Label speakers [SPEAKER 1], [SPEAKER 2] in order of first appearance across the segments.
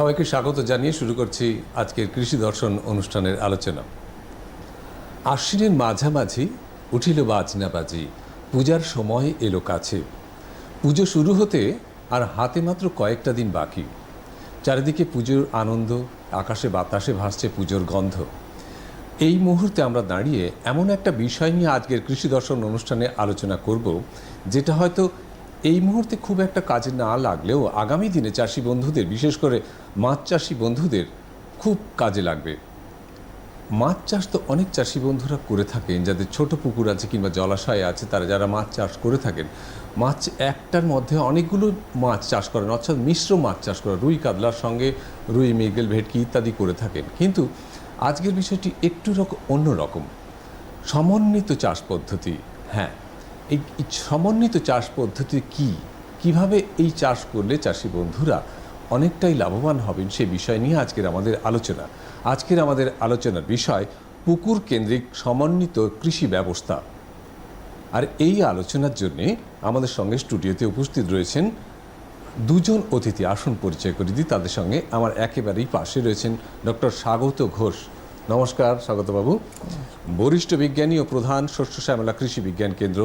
[SPEAKER 1] সবাইকে স্বাগত জানিয়ে শুরু করছি আজকের কৃষি দর্শন অনুষ্ঠানের আলোচনা। আশ্বিনের মাঝামাঝি উঠিল বাজনা বাজি পূজার সময় এলো কাছে। পুজো শুরু হতে আর হাতে মাত্র কয়েকটা দিন বাকি। চারিদিকে পুজোর আনন্দ, আকাশে বাতাসে ভাসছে পুজোর গন্ধ। এই মুহূর্তে আমরা দাঁড়িয়ে এমন একটা বিষয় নিয়ে আজকের কৃষি দর্শন অনুষ্ঠানে আলোচনা করব, যেটা হয়তো এই মুহূর্তে খুব একটা কাজে না লাগলেও আগামী দিনে চাষি বন্ধুদের, বিশেষ করে মাছ চাষি বন্ধুদের, খুব কাজে লাগবে। মাছ চাষ তো অনেক চাষি বন্ধুরা করে থাকেন, যাদের ছোট পুকুর আছে কিংবা জলাশয় আছে, তারা যারা মাছ চাষ করে থাকেন, মাছ একটার মধ্যে অনেকগুলো মাছ চাষ করেন, অর্থাৎ মিশ্র মাছ চাষ করেন রুই, কাতলার সঙ্গে রুই, মৃগেল, ভেটকি ইত্যাদি করে থাকেন। কিন্তু আজকের বিষয়টি একটু রকম। অন্যরকম সমন্বিত চাষ পদ্ধতি হ্যাঁ। এই সমন্বিত চাষ পদ্ধতি কি? কীভাবে এই চাষ করলে চাষি বন্ধুরা অনেকটাই লাভবান হবেন সে বিষয় নিয়ে আজকের আমাদের আলোচনা। আজকের আমাদের আলোচনার বিষয় পুকুর কেন্দ্রিক সমন্বিত কৃষি ব্যবস্থা। আর এই আলোচনার জন্যে আমাদের সঙ্গে স্টুডিওতে উপস্থিত রয়েছেন দুজন অতিথি। আসন পরিচয় করে দিই, তাদের সঙ্গে আমার একেবারেই পাশে রয়েছেন ডক্টর স্বাগত ঘোষ। নমস্কার স্বাগতবাবু। বরিষ্ঠ বিজ্ঞানী ও প্রধান শস্য শ্যামলা কৃষি বিজ্ঞান কেন্দ্র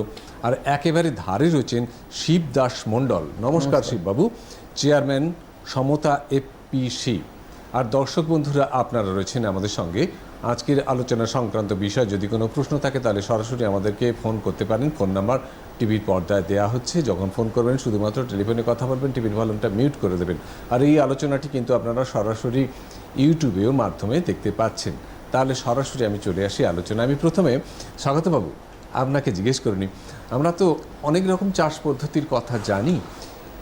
[SPEAKER 1] আর একেবারে ধারে রয়েছেন শিব দাস মণ্ডল। নমস্কার শিববাবু। চেয়ারম্যান সমতা এপিসি আর দর্শক বন্ধুরা আপনারা রয়েছেন আমাদের সঙ্গে। আজকের আলোচনা সংক্রান্ত বিষয় যদি কোনো প্রশ্ন থাকে তাহলে সরাসরি আমাদেরকে ফোন করতে পারেন। ফোন নাম্বার টিভির পর্দায় দেওয়া হচ্ছে। যখন ফোন করবেন শুধুমাত্র টেলিফোনে কথা বলবেন টিভির ভলিউমটা মিউট করে দেবেন। আর এই আলোচনাটি কিন্তু আপনারা সরাসরি ইউটিউবেও মাধ্যমে দেখতে পাচ্ছেন। তাহলে সরাসরি আমি চলে আসি আলোচনা আমি প্রথমে, স্বাগতবাবু, আপনাকে জিজ্ঞেস করে করিনি। আমরা তো অনেক রকম চাষ পদ্ধতির কথা জানি,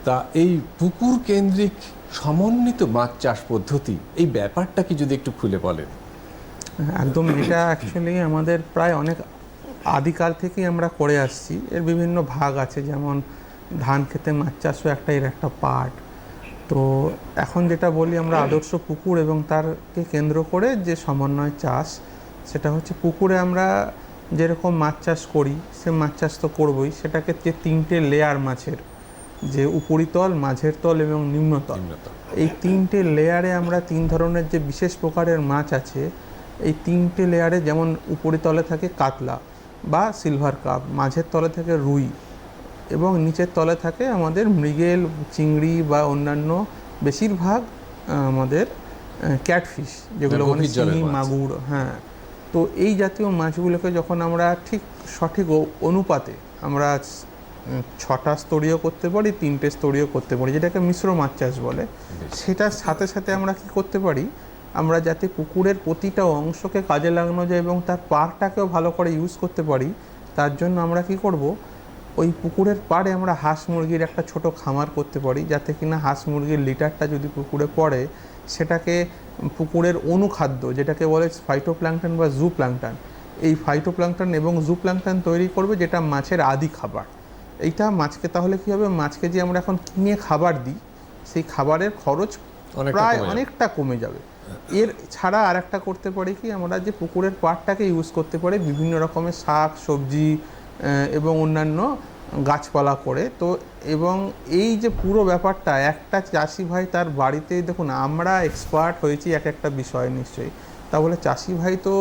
[SPEAKER 1] তা এই পুকুর কেন্দ্রিক সমন্বিত মাছ চাষ পদ্ধতি, এই ব্যাপারটা কি যদি একটু খুলে বলেন?
[SPEAKER 2] একদম, এটা অ্যাকচুয়ালি আমাদের প্রায় অনেক আদিকাল থেকেই আমরা করে আসছি। এর বিভিন্ন ভাগ আছে, যেমন ধান খেতে মাছ চাষও একটা, এর একটা পার্ট তো এখন যেটা বলি আমরা আদর্শ পুকুর এবং তারকে কেন্দ্র করে যে সমন্বয় চাষ সেটা হচ্ছে পুকুরে আমরা যেরকম মাছ চাষ করি সে মাছ চাষ তো করবই সেটাকে যে তিনটে লেয়ার মাছের যে উপরিতল মাঝের তল এবং নিম্নতল। এই তিনটে লেয়ারে আমরা তিন ধরনের যে বিশেষ প্রকারের মাছ আছে এই তিনটে লেয়ারে যেমন উপরিতলে থাকে কাতলা বা সিলভার কাপ মাঝের তলে থাকে রুই এবং নিচের তলে থাকে আমাদের মৃগেল চিংড়ি বা অন্যান্য বেশিরভাগ আমাদের ক্যাটফিশ যেগুলো মানে শিঙি
[SPEAKER 1] মাছ।
[SPEAKER 2] মাগুর হ্যাঁ। তো এই জাতীয় মাছগুলোকে যখন আমরা ঠিক সঠিক অনুপাতে আমরা ছটা স্তরীয় করতে পারি তিনটে স্তরীয় করতে পারি যেটাকে মিশ্র মাছ চাষ বলে সেটার সাথে সাথে আমরা কি করতে পারি? আমরা যাতে পুকুরের প্রতিটা অংশকে কাজে লাগানো যায় এবং তার পাড়টাকেও ভালো করে ইউজ করতে পারি তার জন্য আমরা কি করব? ওই পুকুরের পাড়ে আমরা হাঁস মুরগির একটা ছোট খামার করতে পারি যাতে কিনা হাঁস মুরগির লিটারটা যদি পুকুরে পড়ে সেটাকে পুকুরের অনুখাদ্য যেটাকে বলে ফাইটোপ্ল্যাঙ্কটন বা জু প্ল্যাঙ্কটন এই ফাইটোপ্ল্যাঙ্কটন এবং জু প্ল্যাঙ্কটন তৈরি করবে যেটা মাছের আদি খাবার। এইটা মাছকে তাহলে কি হবে? মাছকে যে আমরা এখন কিনে খাবার দিই সেই খাবারের খরচ প্রায় অনেকটা কমে যাবে। এর ছাড়া আর একটা করতে পারি কি? আমরা যে পুকুরের পাড়টাকে ইউজ করতে পারি বিভিন্ন রকমের শাক সবজি এবং অন্যান্য গাছপালা করে। তো এবং এই যে পুরো ব্যাপারটা একটা চাষি ভাই তার বাড়িতেই দেখুন আমরা এক্সপার্ট হয়েছি এক একটা বিষয় নিশ্চয়ই। তা বলে চাষি ভাই তো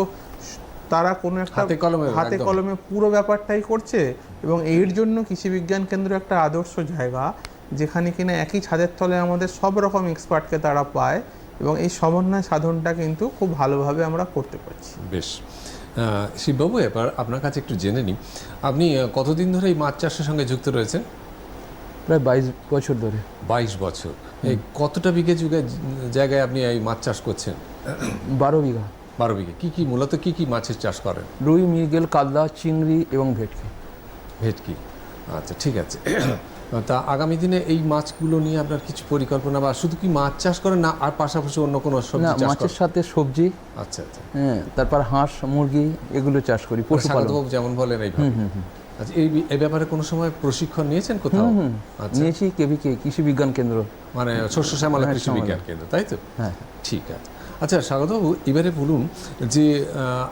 [SPEAKER 2] তারা কোনো একটা
[SPEAKER 1] হাতে কলমে,
[SPEAKER 2] হাতে কলমে পুরো ব্যাপারটাই করছে এবং এর জন্য কৃষি বিজ্ঞান কেন্দ্র একটা আদর্শ জায়গা যেখানে কিনা একই ছাদের তলে আমাদের সব রকম এক্সপার্টকে তারা পায় এবং এই সমন্বয় সাধনটা কিন্তু খুব ভালোভাবে আমরা করতে পারছি।
[SPEAKER 1] বেশ। শিববাবু এবার আপনার কাছে একটু জেনে নিই। আপনি কতদিন ধরে এই মাছ চাষের সঙ্গে যুক্ত রয়েছেন?
[SPEAKER 3] প্রায় বাইশ বছর ধরে।
[SPEAKER 1] বাইশ বছর। এই কতটা বিঘে যুগে জায়গায় আপনি এই মাছ চাষ করছেন?
[SPEAKER 3] বারো বিঘা।
[SPEAKER 1] বারো বিঘে। কী কী মূলত কী কী মাছের চাষ করেন?
[SPEAKER 3] রুই মৃগেল কালদা চিংড়ি এবং ভেটকি।
[SPEAKER 1] ভেটকি। আচ্ছা ঠিক আছে। তা আগামী দিনে এই মাছগুলো নিয়ে আপনার কিছু পরিকল্পনা বা শুধু কি মাছ চাষ করেন না আর পাশাপাশি অন্য কোনো সবজি চাষ
[SPEAKER 3] মাছের সাথে সবজি
[SPEAKER 1] আচ্ছা আচ্ছা।
[SPEAKER 3] হ্যাঁ তারপর হাঁস মুরগি এগুলো চাষ করি পশুপালন।
[SPEAKER 1] স্বাগতবাবু যেমন বলেন এইভাবে। আচ্ছা এই এই ব্যাপারে কোনো সময় প্রশিক্ষণ নিয়েছেন কোথাও? আচ্ছা।
[SPEAKER 3] নিয়েছি কেভিকে কৃষি বিজ্ঞান কেন্দ্র।
[SPEAKER 1] মানে শস্য শ্যামলা
[SPEAKER 3] হ্যাঁ,
[SPEAKER 1] কৃষি বিজ্ঞান কেন্দ্র তাই তো?
[SPEAKER 3] হ্যাঁ।
[SPEAKER 1] ঠিক আছে। আচ্ছা স্বাগতবাবু, এবারে বলুন যে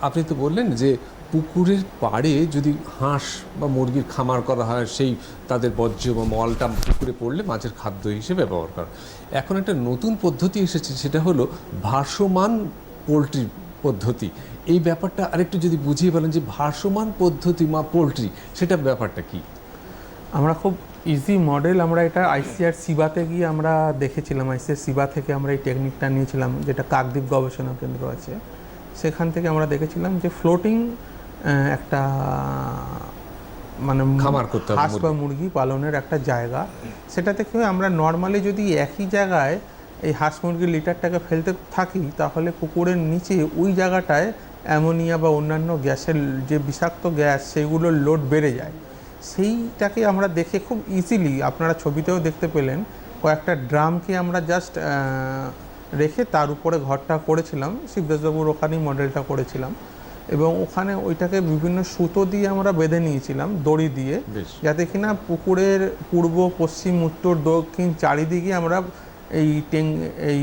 [SPEAKER 1] আপনি তো বললেন যে, পুকুরের পাড়ে যদি হাঁস বা মুরগির খামার করা হয়, সেই তাদের বর্জ্য বা মলটা পুকুরে পড়লে মাছের খাদ্য হিসেবে ব্যবহার করা। এখন একটা নতুন পদ্ধতি এসেছে, সেটা হলো ভাসমান পোলট্রি পদ্ধতি। এই ব্যাপারটা আরেকটু যদি বুঝিয়ে বলেন যে, ভাসমান পদ্ধতি বা পোলট্রি, সেটা ব্যাপারটা কি?
[SPEAKER 2] আমরা খুব ইজি মডেল আমরা এটা আইসিআর সিবাতে গিয়ে আমরা দেখেছিলাম আইসিআর সিবা থেকে আমরা এই টেকনিকটা নিয়েছিলাম যেটা কাকদ্বীপ গবেষণা কেন্দ্র আছে। সেখান থেকে আমরা দেখেছিলাম যে ফ্লোটিং একটা মানে
[SPEAKER 1] খামার করতে
[SPEAKER 2] হাঁস বা মুরগি। পালনের একটা জায়গা। সেটা থেকে আমরা নর্মালি যদি একই জায়গায় এই হাঁস মুরগির লিটারটাকে ফেলতে থাকি তাহলে পুকুরের নিচে ওই জায়গাটায় অ্যামোনিয়া বা অন্যান্য গ্যাসের যে বিষাক্ত গ্যাস সেগুলোর লোড বেড়ে যায়। সেইটাকে আমরা দেখে খুব ইজিলি আপনারা ছবিতেও দেখতে পেলেন কয়েকটা ড্রামকে আমরা জাস্ট রেখে তার উপরে ঘরটা করেছিলাম শিবদাসবাবুর ওখানেই মডেলটা করেছিলাম এবং ওখানে ওইটাকে বিভিন্ন সুতো দিয়ে আমরা বেঁধে নিয়েছিলাম দড়ি দিয়ে যাতে কিনা পুকুরের পূর্ব পশ্চিম উত্তর দক্ষিণ চারিদিকে আমরা এই এই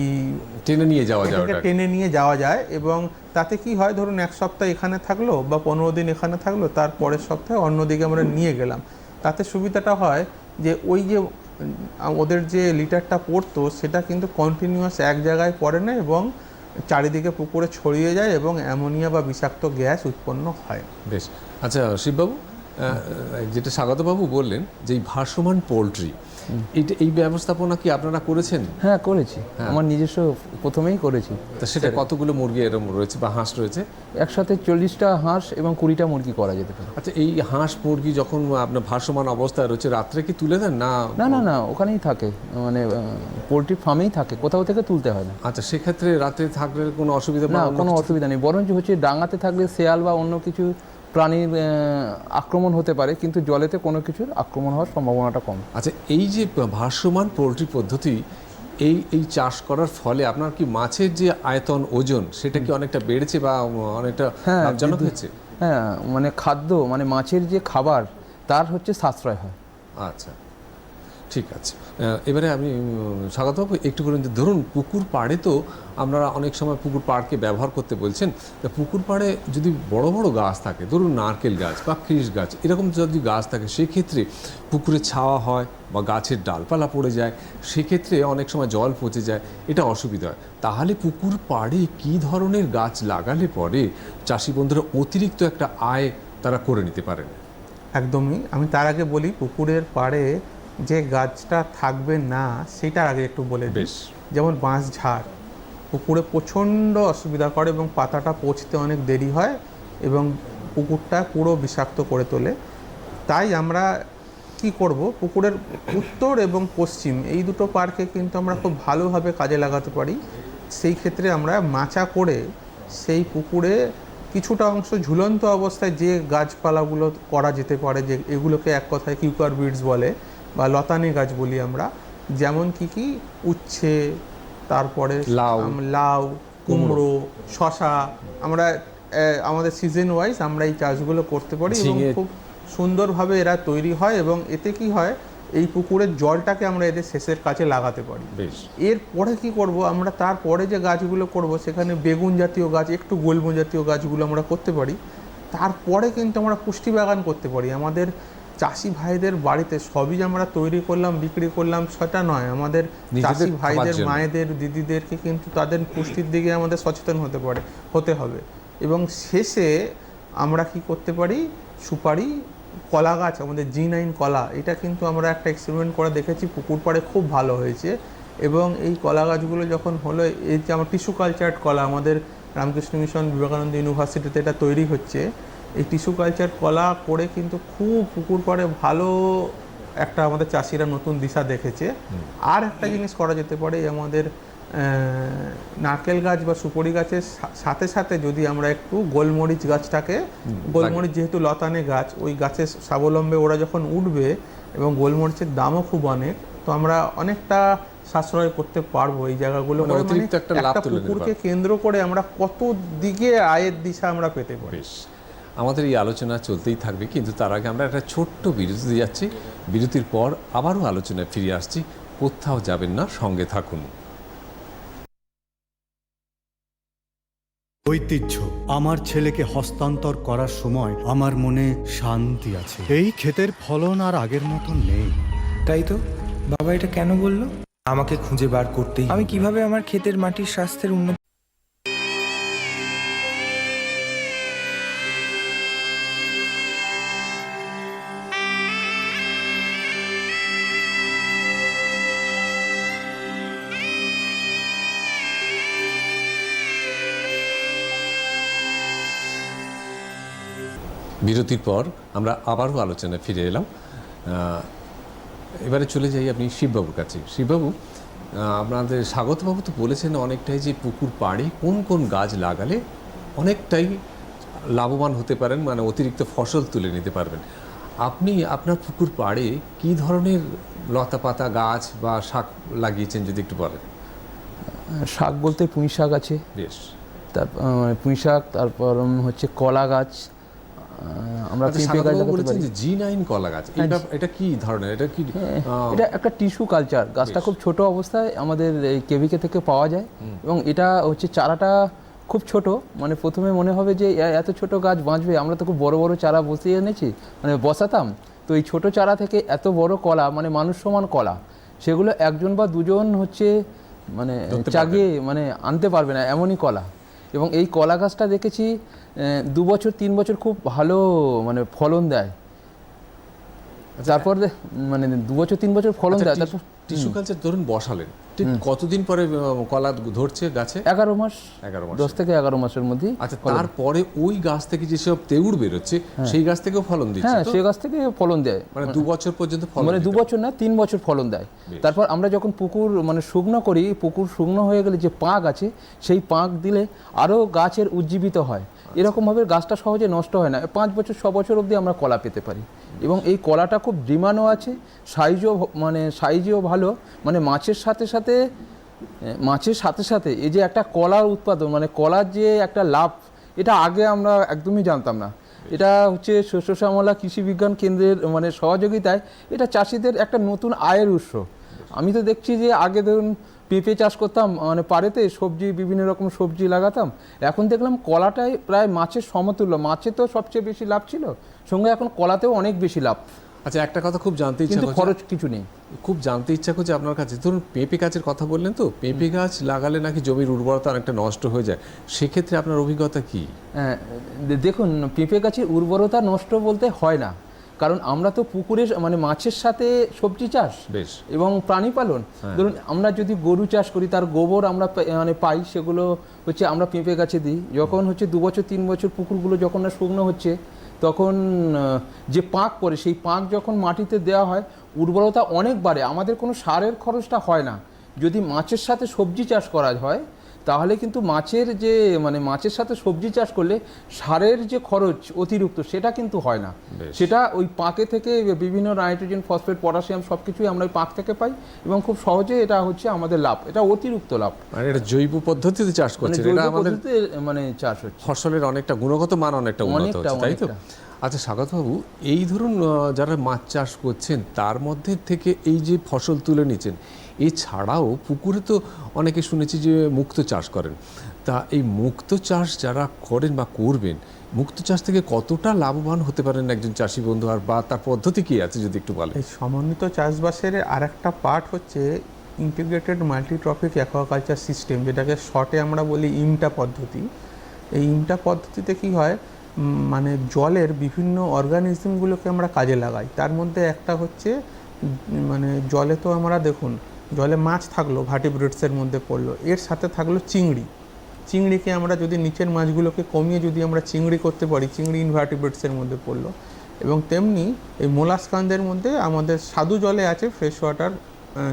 [SPEAKER 1] টেনে নিয়ে যাওয়া যায়
[SPEAKER 2] টেনে নিয়ে যাওয়া যায় এবং তাতে কি হয়? ধরুন এক সপ্তাহ এখানে থাকল বা পনেরো দিন এখানে থাকল তার পরের সপ্তাহে অন্যদিকে আমরা নিয়ে গেলাম। তাতে সুবিধাটা হয় যে ওই যে ওদের যে লিটারটা পড়তো সেটা কিন্তু কন্টিনিউয়াস এক জায়গায় পড়ে না এবং চারিদিকে পুকুরে ছড়িয়ে যায় এবং অ্যামোনিয়া বা বিষাক্ত গ্যাস উৎপন্ন হয়।
[SPEAKER 1] বেশ। আচ্ছা শিববাবু যেটা স্বাগতবাবু বললেন যে এই ভাসমান পোলট্রি এটা এই ব্যবস্থাপনা কি আপনারা করেছেন?
[SPEAKER 3] হ্যাঁ করেছি। আমার নিজস্ব প্রথমেই করেছি।
[SPEAKER 1] তা সেটা কতগুলো মুরগি এরকম রয়েছে বা হাঁস রয়েছে?
[SPEAKER 3] একসাথে চল্লিশটা হাঁস এবং কুড়িটা মুরগি করা যেতে পারে।
[SPEAKER 1] আচ্ছা এই হাঁস মুরগি যখন আপনার ভাসমান অবস্থায় রয়েছে রাত্রে কি তুলে দেন না
[SPEAKER 3] না না না ওখানেই থাকে। মানে পোলট্রি ফার্মেই থাকে কোথাও থেকে তুলতে হয় না।
[SPEAKER 1] আচ্ছা সেক্ষেত্রে রাতে থাকলে কোনো অসুবিধা
[SPEAKER 3] না কোনো অসুবিধা নেই বরঞ্চ হচ্ছে ডাঙাতে থাকলে শেয়াল বা অন্য কিছু প্রাণীর আক্রমণ হতে পারে কিন্তু জলেতে কোনো কিছুর আক্রমণ হওয়ার সম্ভাবনাটা কম।
[SPEAKER 1] আচ্ছা এই যে ভাসমান পোলট্রি পদ্ধতি এই এই চাষ করার ফলে আপনার কি মাছের যে আয়তন ওজন সেটা কি অনেকটা বেড়েছে বা অনেকটা
[SPEAKER 3] হ্যাঁ,
[SPEAKER 1] লাভজনক হয়েছে?
[SPEAKER 3] হ্যাঁ মানে খাদ্য মানে মাছের যে খাবার তার হচ্ছে সাশ্রয় হয়।
[SPEAKER 1] আচ্ছা। ঠিক আছে। এবারে আমি উম, স্বাগতবাবু একটু যে ধরুন পুকুর পাড়ে তো আমরা অনেক সময় পুকুর পাড়কে ব্যবহার করতে বলছেন। তা পুকুর পাড়ে যদি বড় বড় গাছ থাকে ধরুন নারকেল গাছ বা খ্রিস গাছ এরকম যদি গাছ থাকে সেক্ষেত্রে পুকুরে ছাওয়া হয় বা গাছের ডালপালা পড়ে যায় সেক্ষেত্রে অনেক সময় জল পচে যায় এটা অসুবিধা হয়। তাহলে পুকুর পাড়ে কী ধরনের গাছ লাগালে পরে চাষি বন্ধুরা অতিরিক্ত একটা আয় তারা করে নিতে পারেন?
[SPEAKER 2] একদমই। আমি তার আগে বলি পুকুরের পাড়ে যে গাছটা থাকবে না সেটার আগে একটু বলে
[SPEAKER 1] বেশ।
[SPEAKER 2] যেমন বাঁশ ঝাড় পুকুরে প্রচণ্ড অসুবিধা করে এবং পাতাটা পচতে অনেক দেরি হয় এবং পুকুরটা পুরো বিষাক্ত করে তোলে। তাই আমরা কি করব? পুকুরের উত্তর এবং পশ্চিম এই দুটো পার্কে কিন্তু আমরা খুব ভালোভাবে কাজে লাগাতে পারি। সেই ক্ষেত্রে আমরা মাচা করে সেই পুকুরে কিছুটা অংশ ঝুলন্ত অবস্থায় যে গাছপালাগুলো করা যেতে পারে যে এগুলোকে এক কথায় কিউকার বিডস বলে বা লতানে গাছ বলি আমরা যেমন কি কি? উচ্ছে তারপরে
[SPEAKER 1] লাউ।
[SPEAKER 2] লাউ কুমড়ো শশা আমরা আমাদের সিজন ওয়াইজ আমরা এই চাষগুলো করতে পারি এবং খুব সুন্দরভাবে এরা তৈরি হয় এবং এতে কি হয় এই পুকুরের জলটাকে আমরা এদের শেষের কাছে লাগাতে পারি। এরপরে কি করব আমরা তারপরে যে গাছগুলো করব সেখানে বেগুন জাতীয় গাছ একটু গোলমো জাতীয় গাছগুলো আমরা করতে পারি। তারপরে কিন্তু আমরা পুষ্টি বাগান করতে পারি। আমাদের চাষি ভাইদের বাড়িতে সবই আমরা তৈরি করলাম বিক্রি করলাম সেটা নয়। আমাদের চাষি ভাইদের মায়েদের দিদিদেরকে কিন্তু তাদের পুষ্টির দিকে আমাদের সচেতন হতে পারে হতে হবে। এবং শেষে আমরা কি করতে পারি? সুপারি কলা গাছ আমাদের জি নাইন কলা এটা কিন্তু আমরা একটা এক্সপেরিমেন্ট করে দেখেছি পুকুর পাড়ে খুব ভালো হয়েছে। এবং এই কলা গাছগুলো যখন হলো এই যে আমার টিস্যু কালচার্ড কলা আমাদের রামকৃষ্ণ মিশন বিবেকানন্দ ইউনিভার্সিটিতে এটা তৈরি হচ্ছে। এই টিস্যু কালচার কলা করে কিন্তু খুব পুকুর পাড়ে ভালো একটা আমাদের চাষিরা নতুন দিশা দেখেছে। আর একটা জিনিস করা যেতে পারে আমাদের নারকেল গাছ বা সুপারি গাছের সাথে সাথে যদি আমরা একটু গোলমরিচ গাছটাকে গোলমরিচ যেহেতু লতানে গাছ ওই গাছের স্বাবলম্বে ওরা যখন উঠবে এবং গোলমরিচের দামও খুব অনেক তো আমরা অনেকটা সাশ্রয় করতে পারব এই জায়গাগুলো
[SPEAKER 1] মানে।
[SPEAKER 2] মানে
[SPEAKER 1] একটা
[SPEAKER 2] পুকুরকে কেন্দ্র করে আমরা কত দিকে আয়ের দিশা আমরা পেতে পারি।
[SPEAKER 1] আমাদের এই আলোচনা চলতেই থাকবে কিন্তু তার আগে আমরা একটা ছোট্ট বিরতি দিয়ে যাচ্ছি। বিরতির পর আবারও আলোচনায় ফিরে আসছি। কোথাও যাবেন না সঙ্গে থাকুন।
[SPEAKER 4] ঐতিহ্য আমার ছেলেকে হস্তান্তর করার সময় আমার মনে শান্তি আছে। এই ক্ষেতের ফলন আর আগের মতন নেই।
[SPEAKER 5] তাই তো? বাবা এটা কেন বলল? আমাকে খুঁজে বার করতেই আমি কীভাবে আমার ক্ষেতের মাটির স্বাস্থ্যের উন্নতি
[SPEAKER 1] বিরতির পর আমরা আবারও আলোচনায় ফিরে এলাম। এবারে চলে যাই আপনি শিববাবুর কাছে। শিববাবু আপনাদের স্বাগতবাবু তো বলেছেন অনেকটাই যে পুকুর পাড়ে কোন কোন গাছ লাগালে অনেকটাই লাভবান হতে পারেন মানে অতিরিক্ত ফসল তুলে নিতে পারবেন। আপনি আপনার পুকুর পাড়ে কি ধরনের লতা পাতা গাছ বা শাক লাগিয়েছেন যদি একটু বলেন?
[SPEAKER 3] শাক বলতে পুঁই শাক আছে।
[SPEAKER 1] বেশ।
[SPEAKER 3] তারপর পুঁই শাক তারপর হচ্ছে কলা গাছ আমরা পেঁপে গাছ লাগাতে পারি।
[SPEAKER 1] যে জি নাইন কলা গাছ এটা এটা কি ধরনের? এটা কি
[SPEAKER 3] এটা একটা টিস্যু কালচার গাছটা খুব ছোট অবস্থায় আমাদের এই কেভিকে থেকে পাওয়া যায়। এবং এটা হচ্ছে চারাটা খুব ছোট। মানে প্রথমে মনে হবে যে এত ছোট গাছ বাঁচবে। আমরা তো খুব বড় বড় চারা বসিয়ে এনেছি। মানে বসাতাম। তো এই ছোট চারা থেকে এত বড় কলা মানে মানুষ সমান কলা সেগুলো একজন বা দুজন হচ্ছে মানে চাগিয়ে মানে আনতে পারবে না এমনই কলা। এবং এই কলা গাছটা দেখেছি দু বছর তিন বছর খুব ভালো মানে ফলন দেয়। তারপর মানে দু বছর তিন বছর ফলন দেয় তারপর
[SPEAKER 1] টিস্যু কালচার ধরুন বসালেন। ঠিক কতদিন পরে কলা ধরছে গাছে?
[SPEAKER 3] এগারো মাস।
[SPEAKER 1] এগারো মাস।
[SPEAKER 3] দশ থেকে এগারো মাসের মধ্যে
[SPEAKER 1] আচ্ছা তারপরে ওই গাছ থেকে যেসব তেউড় বেরোচ্ছে সেই গাছ থেকেও ফলন দিচ্ছে
[SPEAKER 3] হ্যাঁ
[SPEAKER 1] তো?
[SPEAKER 3] সে গাছ থেকে ফলন দেয়।
[SPEAKER 1] মানে দু বছর পর্যন্ত ফলন
[SPEAKER 3] মানে দু বছর না তিন বছর ফলন দেয়। তারপর আমরা যখন পুকুর মানে শুকনো করি পুকুর শুকনো হয়ে গেলে যে পাঁক আছে সেই পাঁক দিলে আরও গাছের উজ্জীবিত হয়। এরকমভাবে গাছটা সহজে নষ্ট হয় না। পাঁচ বছর, ছ বছর অবধি আমরা কলা পেতে পারি। এবং এই কলাটা খুব ডিমান্ডও আছে, সাইজও মানে সাইজও ভালো। মানে মাছের সাথে সাথে মাছের সাথে সাথে এই যে একটা কলার উৎপাদন মানে কলার যে একটা লাভ, এটা আগে আমরা একদমই জানতাম না। এটা হচ্ছে শস্য শ্যামলা কৃষি বিজ্ঞান কেন্দ্রের মানে সহযোগিতায় এটা চাষিদের একটা নতুন আয়ের উৎস। আমি তো দেখছি যে আগে ধরুন পেঁপে চাষ করতাম মানে পাড়েতে সবজি বিভিন্ন রকম সবজি লাগাতাম। এখন দেখলাম কলাটাই প্রায় মাছের সমতুল্য। মাছে তো সবচেয়ে বেশি লাভ ছিল সঙ্গে এখন কলাতেও অনেক বেশি লাভ।
[SPEAKER 1] আচ্ছা একটা কথা খুব জানতে ইচ্ছা
[SPEAKER 3] কিন্তু খরচ কিছু নেই।
[SPEAKER 1] খুব জানতে ইচ্ছা করছে আপনার কাছে। ধরুন পেঁপে গাছের কথা বললেন তো পেঁপে গাছ লাগালে নাকি জমির উর্বরতা অনেকটা নষ্ট হয়ে যায়। সেক্ষেত্রে আপনার অভিজ্ঞতা কি?
[SPEAKER 3] হ্যাঁ, দেখুন পেঁপে গাছের উর্বরতা নষ্ট বলতে হয় না। কারণ আমরা তো পুকুরের মানে মাছের সাথে সবজি চাষ
[SPEAKER 1] বেশ।
[SPEAKER 3] এবং প্রাণী পালন ধরুন আমরা যদি গরু চাষ করি তার গোবর আমরা মানে পাই সেগুলো হচ্ছে আমরা পেঁপে গাছে দিই। যখন হচ্ছে দু বছর তিন বছর পুকুরগুলো যখন না শুকনো হচ্ছে তখন যে পাঁক পড়ে সেই পাঁক যখন মাটিতে দেওয়া হয় উর্বরতা অনেক বাড়ে। আমাদের কোনো সারের খরচটা হয় না। যদি মাছের সাথে সবজি চাষ করা হয় তাহলে কিন্তু মাছের যে মানে মাছের সাথে সবজি চাষ করলে সারের যে খরচ অতিরিক্ত সেটা কিন্তু হয় না। সেটা ওই পাকে থেকে বিভিন্ন নাইট্রোজেন ফসফেট পটাশিয়াম সব কিছুই আমরা ওই পাক থেকে পাই এবং খুব সহজে এটা হচ্ছে আমাদের লাভ। এটা অতিরিক্ত লাভ।
[SPEAKER 1] মানে এটা জৈব পদ্ধতিতে চাষ
[SPEAKER 3] মানে
[SPEAKER 1] করছে এটা আমাদের
[SPEAKER 3] পদ্ধতিতে মানে চাষ হচ্ছে।
[SPEAKER 1] ফসলের অনেকটা গুণগত মান অনেকটা উন্নত হচ্ছে তাই তো। আচ্ছা স্বাগতবাবু এই ধরুন যারা মাছ চাষ করছেন তার মধ্যে থেকে এই যে ফসল তুলে নিচ্ছেন এছাড়াও পুকুরে তো অনেকে শুনেছি যে মুক্ত চাষ করেন। তা এই মুক্ত চাষ যারা করেন বা করবেন, মুক্ত চাষ থেকে কতটা লাভবান হতে পারেন একজন চাষি বন্ধু? আর বা তার পদ্ধতি কী আছে যদি একটু বলেন?
[SPEAKER 2] এই সমন্বিত চাষবাসের আর একটা পার্ট হচ্ছে ইন্টিগ্রেটেড মাল্টিট্রপিক অ্যাকোয়াকালচার সিস্টেম যেটাকে শর্টে আমরা বলি ইমটা পদ্ধতি। এই ইমটা পদ্ধতিতে কি হয়? মানে জলের বিভিন্ন অর্গানিজমগুলোকে আমরা কাজে লাগাই। তার মধ্যে একটা হচ্ছে মানে জলে তো আমরা দেখুন জলে মাছ থাকল ভার্টিব্রেটসের মধ্যে পড়ল। এর সাথে থাকল চিংড়ি। চিংড়িকে আমরা যদি নিচের মাছগুলোকে কমিয়ে যদি আমরা চিংড়ি করতে পারি চিংড়ি ইনভার্টিব্রেটসের মধ্যে পড়ল। এবং তেমনি এই মোলাস্কানদের মধ্যে আমাদের স্বাদু জলে আছে ফ্রেশ ওয়াটার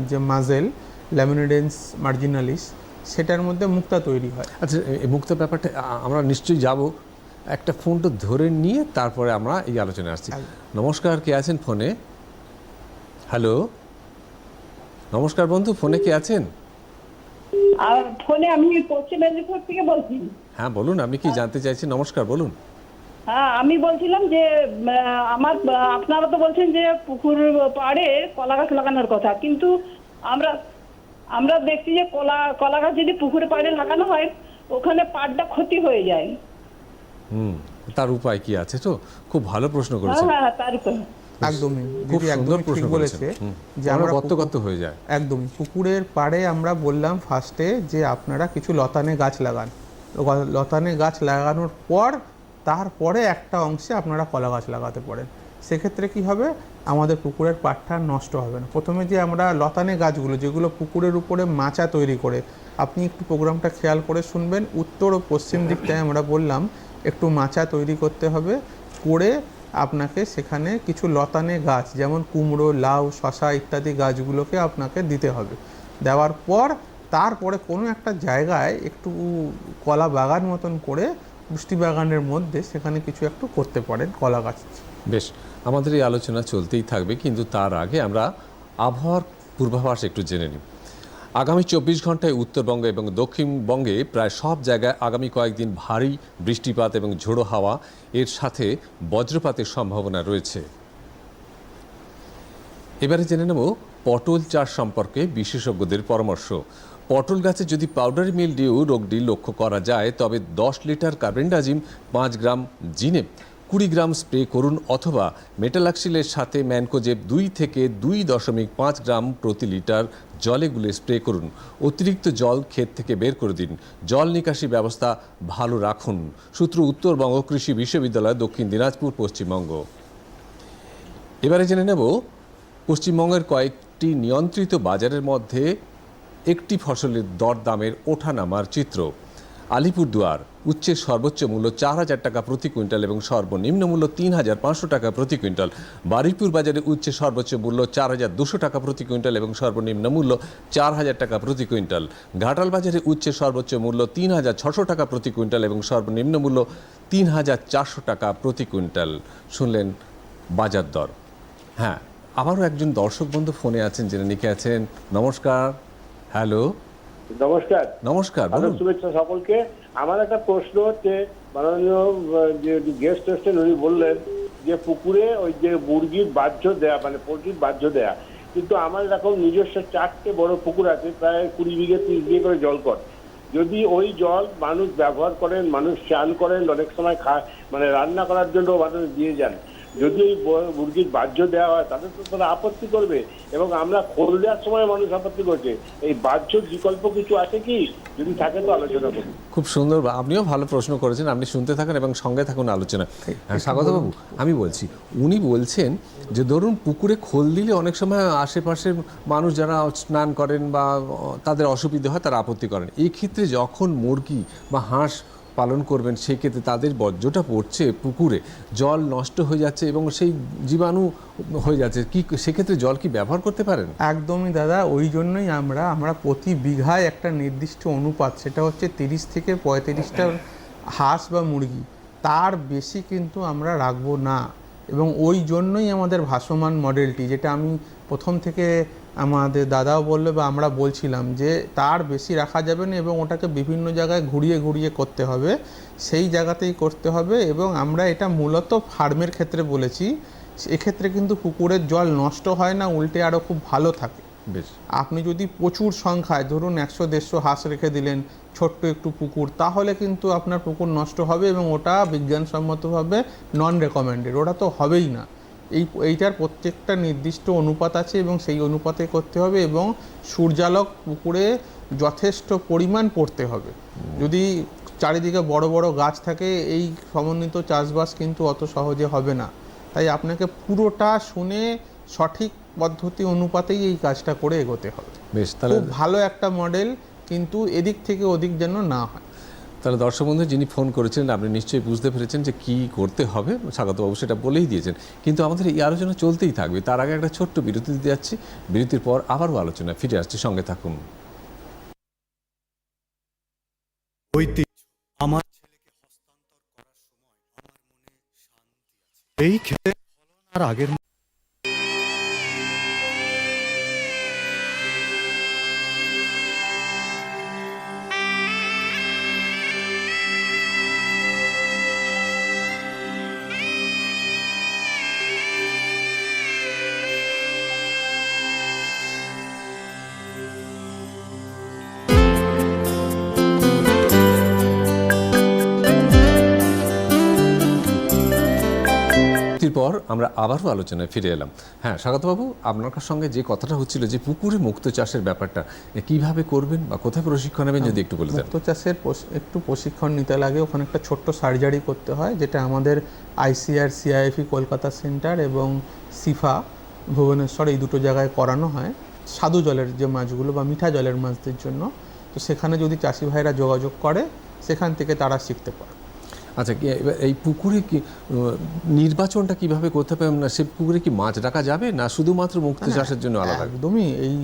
[SPEAKER 2] যে মাজেল ল্যামিনিডেন্স মার্জিনালিস সেটার মধ্যে মুক্তা তৈরি হয়।
[SPEAKER 1] আচ্ছা এই মুক্ত ব্যাপারটা আমরা নিশ্চয়ই যাব। একটা ফোনটা ধরে নিয়ে তারপরে আমরা এই আলোচনায় আসছি। নমস্কার কে আছেন ফোনে? হ্যালো? নমস্কার বন্ধু ফোনে কে আছেন?
[SPEAKER 6] আর ফোনে আমি পশ্চিম মেদিনীপুর থেকে বলছি।
[SPEAKER 1] হ্যাঁ বলুন আপনি কি জানতে চাইছেন নমস্কার বলুন।
[SPEAKER 6] হ্যাঁ আমি বলছিলাম যে আমার আপনারা তো বলছেন যে পুকুর পাড়ে কলা গাছ লাগানোর কথা কিন্তু আমরা আমরা দেখছি যে কলা কলা গাছ যদি পুকুরে পাড়ে লাগানো হয় ওখানে পাড়টা ক্ষতি হয়ে যায়।
[SPEAKER 1] হুম তার উপায় কি আছে তো? খুব ভালো প্রশ্ন
[SPEAKER 6] হ্যাঁ
[SPEAKER 1] করেছেন।
[SPEAKER 6] হ্যাঁ তার উপর-
[SPEAKER 2] একদমই।
[SPEAKER 1] খুব সুন্দর প্রশ্ন
[SPEAKER 2] বলেছে যে
[SPEAKER 1] আমরা হয়ে যায়।
[SPEAKER 2] পুকুরের পাড়ে আমরা বললাম ফার্স্টে যে আপনারা কিছু লতানে গাছ লাগান। লতানে গাছ লাগানোর পর তারপরে একটা অংশে আপনারা কলা গাছ লাগাতে পারেন। সেক্ষেত্রে কি হবে? আমাদের পুকুরের পাড়টা নষ্ট হবে না। প্রথমে যে আমরা লতানে গাছগুলো যেগুলো পুকুরের উপরে মাচা তৈরি করে আপনি একটু প্রোগ্রামটা খেয়াল করে শুনবেন। উত্তর ও পশ্চিম দিকটায় আমরা বললাম একটু মাচা তৈরি করতে হবে করে আপনাকে সেখানে কিছু লতানে গাছ, যেমন কুমড়ো, লাউ, শশা ইত্যাদি গাছগুলোকে আপনাকে দিতে হবে। দেওয়ার পর তারপরে কোনো একটা জায়গায় একটু কলা বাগান মতন করে পুষ্টি বাগানের মধ্যে সেখানে কিছু একটু করতে পারেন কলা গাছ।
[SPEAKER 1] বেশ, আমাদের এই আলোচনা চলতেই থাকবে, কিন্তু তার আগে আমরা আবহাওয়ার পূর্বাভাস একটু জেনে নিই। আগামী চব্বিশ ঘন্টায় উত্তরবঙ্গ এবং দক্ষিণবঙ্গে প্রায় সব জায়গায় আগামী কয়েকদিন ভারী বৃষ্টিপাত এবং ঝোড়ো হাওয়া। এর সাথে বজ্রপাতের সম্ভাবনা রয়েছে। এবারে জেনে নেব পটল চাষ সম্পর্কে বিশেষজ্ঞদের পরামর্শ। পটল গাছে যদি পাউডারি মিলডিউ রোগটি লক্ষ্য করা যায়, তবে দশ লিটার কার্বেন্ডাজিম পাঁচ গ্রাম জিনেপ কুড়ি গ্রাম স্প্রে করুন অথবা মেটালাক্সিলের সাথে ম্যানকোজেব দুই থেকে দুই দশমিক পাঁচ গ্রাম প্রতি লিটার জলে গুলে স্প্রে করুন। অতিরিক্ত জল ক্ষেত থেকে বের করে দিন। জল নিকাশি ব্যবস্থা ভালো রাখুন। সূত্র উত্তরবঙ্গ কৃষি বিশ্ববিদ্যালয়, দক্ষিণ দিনাজপুর, পশ্চিমবঙ্গ। এবারে জেনে নেব, পশ্চিমবঙ্গের কয়েকটি নিয়ন্ত্রিত বাজারের মধ্যে একটি ফসলের দরদামের ওঠানামার চিত্র। আলিপুরদুয়ার, উচ্চের সর্বোচ্চ মূল্য চার হাজার টাকা প্রতি কুইন্টাল এবং সর্বনিম্ন মূল্য তিন হাজার পাঁচশো টাকা প্রতি কুইন্টাল। বারুইপুর বাজারে উচ্চের সর্বোচ্চ মূল্য চার হাজার দুশো টাকা প্রতি কুইন্টাল এবং সর্বনিম্ন মূল্য চার হাজার টাকা প্রতি কুইন্টাল। ঘাটাল বাজারে উচ্চের সর্বোচ্চ মূল্য তিন হাজার ছশো টাকা প্রতি কুইন্টাল এবং সর্বনিম্ন মূল্য তিন হাজার চারশো টাকা প্রতি কুইন্টাল। শুনলেন বাজার দর। হ্যাঁ আবারও একজন দর্শক বন্ধু ফোনে আছেন জেনে লিখে আছেন, নমস্কার, হ্যালো।
[SPEAKER 7] নমস্কার।
[SPEAKER 1] নমস্কার বলুন।
[SPEAKER 7] শুভেচ্ছা সকলকে। আমার একটা প্রশ্ন হচ্ছে মাননীয় যে গেস্ট এসছেন উনি বললেন যে পুকুরে ওই যে মুরগির বাহ্য দেয়া মানে পোলট্রির বাহ্য দেয়া কিন্তু আমার এরকম নিজস্ব চারটে বড় পুকুর আছে প্রায় কুড়ি বিঘে তিরিশ বিঘে করে জল কর। যদি ওই জল মানুষ ব্যবহার করেন মানুষ চান করেন অনেক সময় খা মানে রান্না করার জন্য মানুষ দিয়ে যান যদি ওই মুরগির বাহ্য দেওয়া হয় তাদের তো তারা আপত্তি করবে। এবং আমরা খোল দেওয়ার সময় মানুষ আপত্তি করছে। এই বাহ্য বিকল্প কিছু আছে কি? যদি থাকে তো আলোচনা করুন।
[SPEAKER 1] খুব সুন্দর বা- আপনিও ভালো প্রশ্ন করেছেন। আপনি শুনতে থাকেন এবং সঙ্গে থাকুন আলোচনা। হ্যাঁ স্বাগত বাবু আমি বলছি উনি বলছেন যে ধরুন পুকুরে খোল দিলে অনেক সময় আশেপাশের মানুষ যারা স্নান করেন বা তাদের অসুবিধা হয় তারা আপত্তি করেন। এই ক্ষেত্রে যখন মুরগি বা হাঁস পালন করবেন সেই ক্ষেত্রে তাদের বর্জ্যটা পড়ছে পুকুরে, জল নষ্ট হয়ে যাচ্ছে এবং সেই জীবাণু হয়ে যাচ্ছে। কি সেক্ষেত্রে জল কি ব্যবহার করতে পারেন?
[SPEAKER 2] একদমই দাদা, ওই জন্যই আমরা আমরা প্রতি বিঘায় একটা নির্দিষ্ট অনুপাত, সেটা হচ্ছে তিরিশ থেকে পঁয়ত্রিশটা হাঁস বা মুরগি, তার বেশি কিন্তু আমরা রাখব না। এবং ওই জন্যই আমাদের ভাসমান মডেলটি, যেটা আমি প্রথম থেকে আমাদের দাদাও বলল বা আমরা বলছিলাম যে তার বেশি রাখা যাবে না এবং ওটাকে বিভিন্ন জায়গায় ঘুরিয়ে ঘুরিয়ে করতে হবে, সেই জায়গাতেই করতে হবে এবং আমরা এটা মূলত ফার্মের ক্ষেত্রে বলেছি। এক্ষেত্রে কিন্তু পুকুরের জল নষ্ট হয় না, উল্টে আরও খুব ভালো থাকে।
[SPEAKER 1] বেশ।
[SPEAKER 2] আপনি যদি প্রচুর সংখ্যায় ধরুন একশো দেড়শো হাঁস রেখে দিলেন ছোট্ট একটু পুকুর তাহলে কিন্তু আপনার পুকুর নষ্ট হবে এবং ওটা বিজ্ঞানসম্মতভাবে নন রেকমেন্ডেড ওটা তো হবেই না। এই এইটার প্রত্যেকটা নির্দিষ্ট অনুপাত আছে এবং সেই অনুপাতে করতে হবে এবং সূর্যালোক পুকুরে যথেষ্ট পরিমাণ পড়তে হবে। যদি চারিদিকে বড় বড় গাছ থাকে এই সমন্বিত চাষবাস কিন্তু অত সহজে হবে না। তাই আপনাকে পুরোটা শুনে সঠিক পদ্ধতি অনুপাতেই এই কাজটা করে এগোতে হবে।
[SPEAKER 1] বেশ তাহলে
[SPEAKER 2] খুব ভালো একটা মডেল কিন্তু এদিক থেকে ওদিক যেন না হয়।
[SPEAKER 1] তাহলে দর্শক বন্ধু যিনি ফোন করেছিলেন আপনি নিশ্চয়ই বুঝতে পেরেছেন যে কি করতে হবে। স্বাগতবাবু সেটা বলেই দিয়েছেন। কিন্তু আমাদের এই আলোচনা চলতেই থাকবে। তার আগে একটা ছোট্ট বিরতি দিতে যাচ্ছি। বিরতির পর আবারও আলোচনা ফিরে আসছি। সঙ্গে থাকুন।
[SPEAKER 4] ঐতিহ্য। আমার ছেলেকে হস্তান্তর করার সময় আমার মনে শান্তি আছে। এই ক্ষেতের আর আগের
[SPEAKER 1] পর আমরা আবারও আলোচনায় ফিরে এলাম। হ্যাঁ স্বাগতবাবু, আপনার সঙ্গে যে কথাটা হচ্ছিল যে পুকুরে মুক্ত চাষের ব্যাপারটা কীভাবে করবেন বা কোথায় প্রশিক্ষণ নেবেন যদি একটু বলে দেন?
[SPEAKER 2] মুক্ত চাষের একটু প্রশিক্ষণ নিতে লাগে, ওখানে একটা ছোট্ট সার্জারি করতে হয়, যেটা আমাদের আইসিআর সিআইএফি কলকাতা সেন্টার এবং সিফা, ভুবনেশ্বর এই দুটো জায়গায় করানো হয় স্বাদু জলের যে মাছগুলো বা মিঠা জলের মাছদের জন্য। তো সেখানে যদি চাষি ভাইরা যোগাযোগ করে, সেখান থেকে তারা শিখতে পারে
[SPEAKER 1] আচ্ছা এই পুকুরে কি নির্বাচনটা কীভাবে করতে পারবেন না সে পুকুরে কি মাছ রাখা যাবে? না শুধুমাত্র মুক্ত চাষের জন্য আলাদা?
[SPEAKER 2] একদমই। এই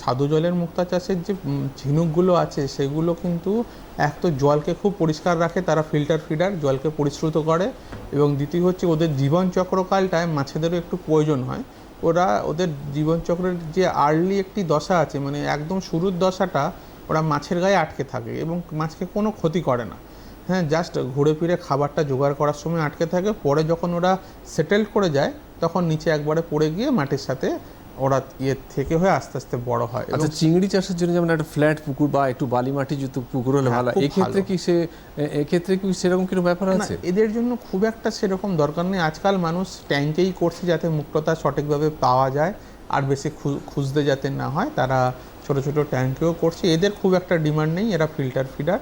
[SPEAKER 2] স্বাদু জলের মুক্তা চাষের যে ঝিনুকগুলো আছে সেগুলো কিন্তু এক তো জলকে খুব পরিষ্কার রাখে তারা ফিল্টার ফিডার জলকে পরিশ্রুত করে। এবং দ্বিতীয় হচ্ছে ওদের জীবনচক্রকালটায় মাছেদেরও একটু প্রয়োজন হয়। ওরা ওদের জীবনচক্রের যে আর্লি একটি দশা আছে মানে একদম শুরুর দশাটা ওরা মাছের গায়ে আটকে থাকে এবং মাছকে কোনো ক্ষতি করে না। হ্যাঁ জাস্ট ঘুরে ফিরে খাবারটা জোগাড় করার সময় আটকে থাকে। পরে যখন ওরা সেটেল করে যায় তখন নিচে একবারে পড়ে গিয়ে মাটির সাথে ওরা ইয়ে থেকে হয়ে আস্তে আস্তে বড় হয়
[SPEAKER 1] আচ্ছা চিংড়ি চাষের জন্য যেমন একটা ফ্ল্যাট পুকুর বা একটু বালি মাটি যুক্ত পুকুর হলে
[SPEAKER 2] হ্যাঁ,
[SPEAKER 1] ভালো। এক্ষেত্রে কি সে এক্ষেত্রে কি সেরকম কোনো ব্যাপার আছে?
[SPEAKER 2] এদের জন্য খুব একটা সেরকম দরকার নেই। আজকাল মানুষ ট্যাঙ্কেই করছে যাতে মুক্ততা সঠিকভাবে পাওয়া যায় আর বেশি খুঁজতে যাতে না হয়। তারা ছোট ছোট ট্যাঙ্কেও করছে। এদের খুব একটা ডিমান্ড নেই এরা ফিল্টার ফিডার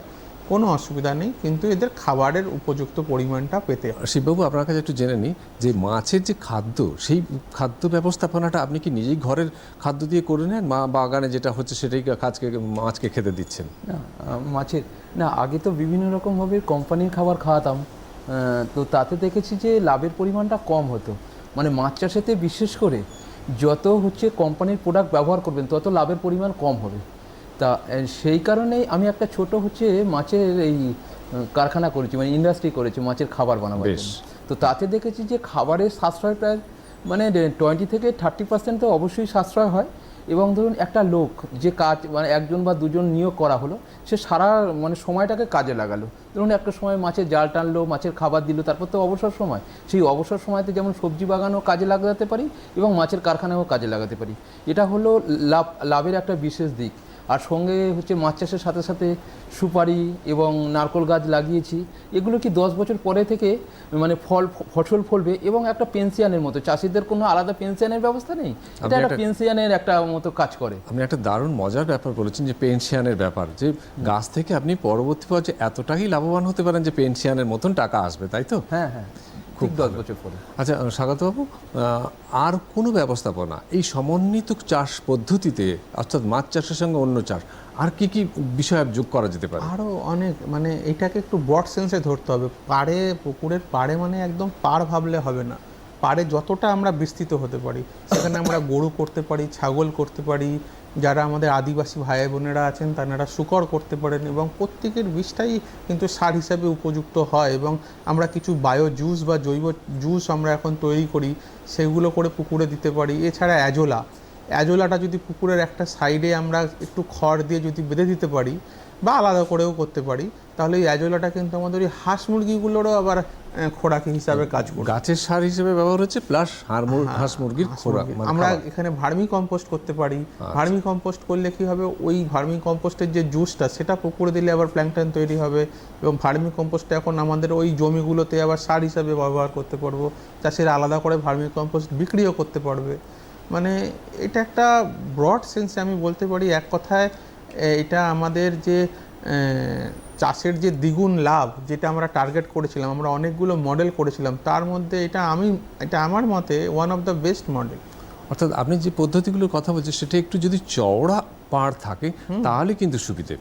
[SPEAKER 2] কোনো অসুবিধা নেই কিন্তু এদের খাবারের উপযুক্ত পরিমাণটা পেতে হয়।
[SPEAKER 1] শিববাবু আপনার কাছে একটু জেনে নিই যে মাছের যে খাদ্য সেই খাদ্য ব্যবস্থাপনাটা আপনি কি নিজেই ঘরের খাদ্য দিয়ে করে নেন? মা বাগানে যেটা হচ্ছে সেটাই কাজকে মাছকে খেতে দিচ্ছেন?
[SPEAKER 3] না মাছের না আগে তো বিভিন্ন রকমভাবে কোম্পানির খাবার খাওয়াতাম। তো তাতে দেখেছি যে লাভের পরিমাণটা কম হতো। মানে মাছ চাষেতে বিশেষ করে যত হচ্ছে কোম্পানির প্রোডাক্ট ব্যবহার করবেন তত লাভের পরিমাণ কম হবে। তা সেই কারণেই আমি একটা ছোট হচ্ছে মাছের এই কারখানা করেছি মানে ইন্ডাস্ট্রি করেছি মাছের খাবার বানাবার তো তাতে দেখেছি যে খাবারের সাশ্রয় প্রায় মানে টোয়েন্টি থেকে থার্টি পার্সেন্ট তো অবশ্যই সাশ্রয় হয়। এবং ধরুন একটা লোক যে কাজ মানে একজন বা দুজন নিয়োগ করা হলো সে সারা মানে সময়টাকে কাজে লাগালো। ধরুন একটা সময় মাছের জাল টানলো মাছের খাবার দিল তারপর তো অবসর সময়। সেই অবসর সময়তে যেমন সবজি বাগানও কাজে লাগাতে পারি এবং মাছের কারখানাও কাজে লাগাতে পারি। এটা হলো লাভ লাভের একটা বিশেষ দিক। আর সঙ্গে হচ্ছে মাছ চাষের সাথে সাথে সুপারি এবং নারকোল গাছ লাগিয়েছি। এগুলো কি দশ বছর পরে থেকে মানে ফল ফসল ফলবে এবং একটা পেনশিয়ানের মতো? চাষিদের কোনো আলাদা পেনশিয়ানের ব্যবস্থা নেই? এটা একটা পেনশিয়ানের একটা মতো কাজ করে।
[SPEAKER 1] আপনি একটা দারুণ মজার ব্যাপার বলেছেন যে পেনশিয়ানের ব্যাপার। যে গাছ থেকে আপনি পরবর্তী পর্যায়ে এতটাই লাভবান হতে পারেন যে পেনশিয়ানের মতন টাকা আসবে তাই তো?
[SPEAKER 3] হ্যাঁ হ্যাঁ। খুব দশ বছর পরে।
[SPEAKER 1] আচ্ছা স্বাগতবাবু আর কোনো ব্যবস্থাপনা এই সমন্বিত চাষ পদ্ধতিতে অর্থাৎ মাছ চাষের সঙ্গে অন্য চাষ আর কি কি বিষয় যোগ করা যেতে পারে?
[SPEAKER 2] আরও অনেক মানে এটাকে একটু ব্রড সেন্সে ধরতে হবে। পাড়ে পুকুরের পাড়ে মানে একদম পাড় ভাবলে হবে না। পাড়ে যতটা আমরা বিস্তৃত হতে পারি সেখানে আমরা গরু করতে পারি ছাগল করতে পারি যারা আমাদের আদিবাসী ভাই বোনেরা আছেন, তারা শুকর করতে পারেন এবং প্রত্যেকের বিষটাই কিন্তু সার হিসাবে উপযুক্ত হয় এবং আমরা কিছু বায়ো জুস বা জৈব জুস আমরা এখন তৈরি করি, সেগুলো করে পুকুরে দিতে পারি। এছাড়া অ্যাজোলা। অ্যাজোলাটা যদি পুকুরের একটা সাইডে আমরা একটু খড় দিয়ে যদি বেঁধে দিতে পারি বা আলাদা করেও করতে পারি তাহলে এই অ্যাজোলাটা কিন্তু আমাদের ওই হাঁস মুরগিগুলোরও আবার খোরাকি হিসাবে কাজ করবে
[SPEAKER 1] গাছের সার হিসেবে ব্যবহার হচ্ছে প্লাস হাঁস মুরগির খোরাক মানে
[SPEAKER 2] আমরা এখানে ভার্মি কম্পোস্ট করতে পারি। ভার্মি কম্পোস্ট করলে কি হবে? ওই ভার্মি কম্পোস্টের যে জুসটা সেটা পুকুরে দিলে আবার প্ল্যাংটন তৈরি হবে এবং ভার্মি কম্পোস্টটা এখন আমাদের ওই জমিগুলোতে আবার সার হিসাবে ব্যবহার করতে পারব। চাষিরা আলাদা করে ভার্মি কম্পোস্ট বিক্রিও করতে পারবে। মানে এটা একটা ব্রড সেন্সে আমি বলতে পারি। এক কথায় এটা আমাদের যে চাষের যে দ্বিগুণ লাভ যেটা আমরা টার্গেট করেছিলাম আমরা অনেকগুলো মডেল করেছিলাম তার মধ্যে এটা আমি এটা আমার মতে one of the best model
[SPEAKER 1] অর্থাৎ আপনি যে পদ্ধতিগুলোর কথা বলছেন সেটা একটু যদি চওড়া পাড় থাকে তাহলে কিন্তু সুবিধে।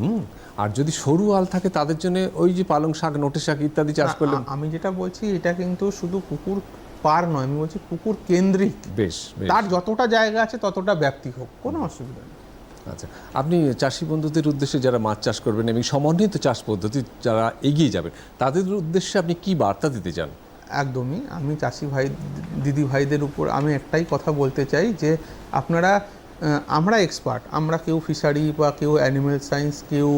[SPEAKER 1] হুম। আর যদি সরু আল থাকে তাদের জন্য ওই যে পালং শাক নোটে শাক ইত্যাদি চাষ করলে
[SPEAKER 2] আমি যেটা বলছি এটা কিন্তু শুধু পুকুর পার নয় আমি বলছি পুকুর কেন্দ্রিক।
[SPEAKER 1] বেশ বেশ।
[SPEAKER 2] তার যতটা জায়গা আছে ততটা ব্যাপ্তি হোক কোনো অসুবিধা নেই।
[SPEAKER 1] আচ্ছা আপনি চাষি বন্ধুদের উদ্দেশ্যে যারা মাছ চাষ করবেন এবং সমন্বিত চাষ পদ্ধতি যারা এগিয়ে যাবেন, তাদের উদ্দেশ্যে আপনি কি বার্তা দিতে চান?
[SPEAKER 2] একদমই। আমি চাষি ভাই, দিদি ভাইদের উপর আমি একটাই কথা বলতে চাই যে আপনারা আমরা এক্সপার্ট আমরা কেউ ফিশারি বা কেউ অ্যানিমেল সায়েন্স কেউ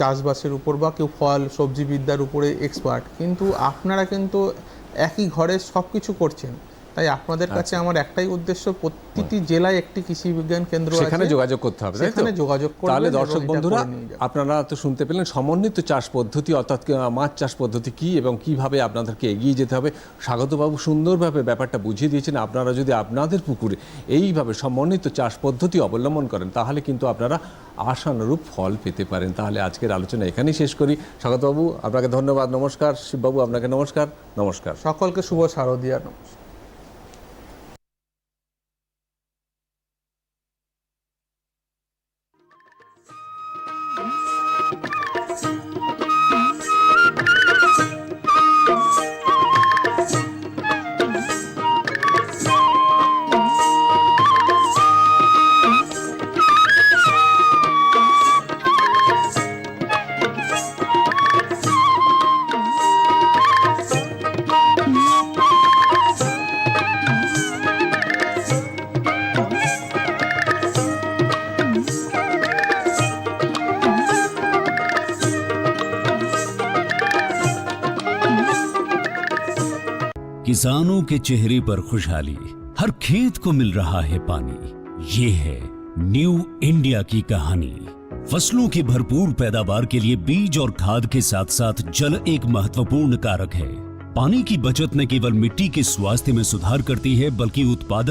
[SPEAKER 2] চাষবাসের উপর বা কেউ ফল, সবজি বিদ্যার উপরে এক্সপার্ট কিন্তু আপনারা কিন্তু একই ঘরে সব কিছু করছেন। তাই আপনাদের কাছে আমার একটাই উদ্দেশ্য প্রতিটি জেলায় একটি কৃষি বিজ্ঞান কেন্দ্র
[SPEAKER 1] সেখানে যোগাযোগ করতে হবে
[SPEAKER 2] সেখানে যোগাযোগ করবেন
[SPEAKER 1] তাহলে দর্শক বন্ধুরা। আপনারা তো শুনতে পেলেন সমন্বিত চাষ পদ্ধতি অর্থাৎ মাছ চাষ পদ্ধতি কি এবং কীভাবে আপনাদেরকে এগিয়ে যেতে হবে। স্বাগতবাবু সুন্দরভাবে ব্যাপারটা বুঝিয়ে দিয়েছেন। আপনারা যদি আপনাদের পুকুরে এইভাবে সমন্বিত চাষ পদ্ধতি অবলম্বন করেন তাহলে কিন্তু আপনারা আশানুরূপ ফল পেতে পারেন। তাহলে আজকের আলোচনা এখানেই শেষ করি। স্বাগতবাবু আপনাকে ধন্যবাদ। নমস্কার শিববাবু আপনাকে নমস্কার। নমস্কার।
[SPEAKER 2] সকলকে শুভ শারদীয়া। নমস্কার।
[SPEAKER 8] किसानों के चेहरे पर खुशहाली हर खेत को मिल रहा है पानी। ये है न्यू इंडिया की कहानी। फ़सलों की भरपूर पैदावार के लिए बीज और खाद के साथ साथ जल एक महत्वपूर्ण कारक है। पानी की बचत न केवल मिट्टी के स्वास्थ्य में सुधार करती है, बल्कि उत्पादक